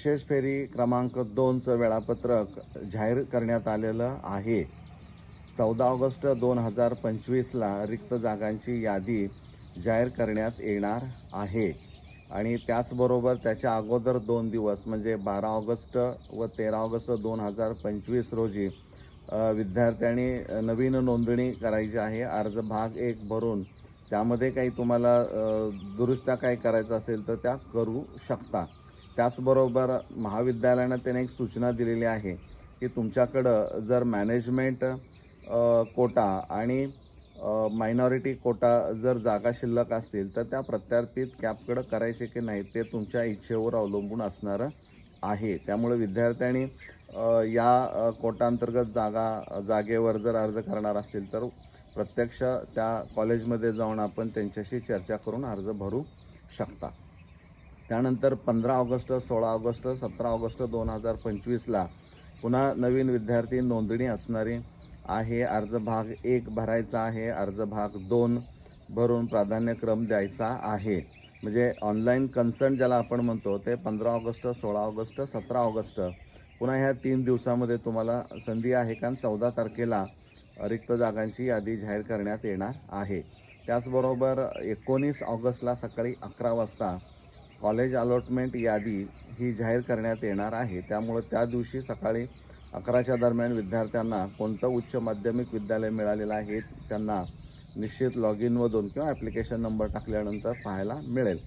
विशेष फेरी क्रमांक दोनचं वेळापत्रक जाहीर करण्यात आलेलं आहे. चौदा ऑगस्ट दोन हजार पंचवीसला रिक्त जागांची यादी जाहीर करण्यात येणार आहे. आणि त्याचबरोबर त्याच्या अगोदर दोन दिवस म्हणजे बारा ऑगस्ट व तेरा ऑगस्ट दोन हजार पंचवीस रोजी विद्यार्थ्यांनी नवीन नोंदणी करायची आहे. अर्ज भाग एक भरून त्यामध्ये काही तुम्हाला दुरुस्त्या काय करायचं असेल तर त्या करू शकता. त्याचबरोबर महाविद्यालयानं त्याने एक सूचना दिलेली आहे की तुमच्याकडं जर मॅनेजमेंट कोटा आणि मायनॉरिटी कोटा जर जागा शिल्लक असतील तर त्या प्रत्यार्पित कॅपकडं करायचे की नाही ते तुमच्या इच्छेवर अवलंबून असणारं आहे. त्यामुळे विद्यार्थ्यांनी या कोटांतर्गत जागा जागेवर जर अर्ज करणार असतील तर प्रत्यक्ष त्या कॉलेजमध्ये जाऊन आपण त्यांच्याशी चर्चा करून अर्ज भरू शकता. त्यानंतर पंधरा ऑगस्ट सोळा ऑगस्ट सतरा ऑगस्ट दोन हजार पंचवीसला पुन्हा नवीन विद्यार्थी नोंदणी असणारी आहे. अर्ज भाग एक भरायचा आहे. अर्ज भाग दोन भरून प्राधान्यक्रम द्यायचा आहे. म्हणजे ऑनलाईन कन्सर्न ज्याला आपण म्हणतो ते पंधरा ऑगस्ट सोळा ऑगस्ट सतरा ऑगस्ट पुन्हा ह्या तीन दिवसामध्ये तुम्हाला संधी आहे कारण चौदा तारखेला रिक्त जागांची यादी जाहीर करण्यात येणार आहे. त्याचबरोबर एकोणीस ऑगस्टला सकाळी अकरा वाजता कॉलेज अलॉटमेंट यादी ही जाहीर करण्यात येणार आहे. त्यामुळं त्या दिवशी सकाळी अकराच्या दरम्यान विद्यार्थ्यांना कोणतं उच्च माध्यमिक विद्यालय मिळालेलं आहे त्यांना निश्चित लॉग इनमधून किंवा ॲप्लिकेशन नंबर टाकल्यानंतर पाहायला मिळेल.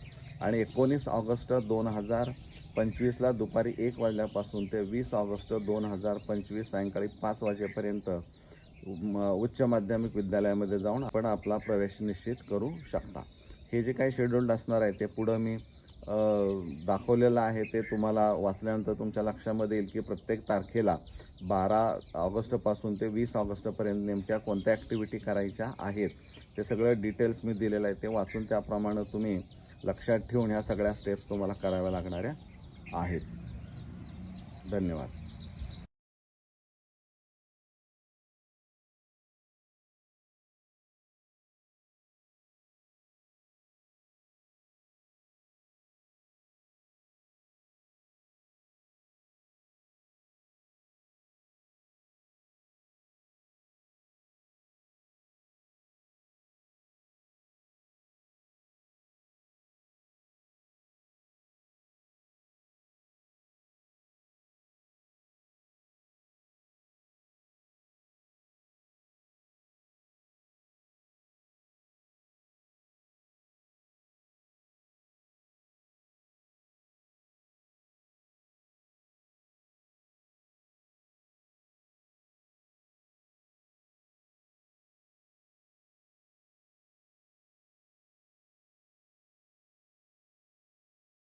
आणि एकोणीस ऑगस्ट दोन हजार पंचवीसला दुपारी एक वाजल्यापासून ते वीस ऑगस्ट दोन हजार पंचवीस सायंकाळी पाच वाजेपर्यंत उच्च माध्यमिक विद्यालयामध्ये जाऊन आपण आपला प्रवेश निश्चित करू शकता. हे जे काही शेड्यूल्ड असणार आहे ते पुढं मी दाखवलेलं आहे ते तुम्हाला वाचल्यानंतर तुमच्या लक्षामध्ये येईल की प्रत्येक तारखेला बारा ऑगस्टपासून ते वीस ऑगस्टपर्यंत नेमक्या कोणत्या ॲक्टिव्हिटी करायच्या आहेत ते सगळं डिटेल्स मी दिलेलं आहे ते वाचून त्याप्रमाणे तुम्ही लक्षात ठेवून ह्या सगळ्या स्टेप्स तुम्हाला कराव्या लागणाऱ्या आहेत. धन्यवाद.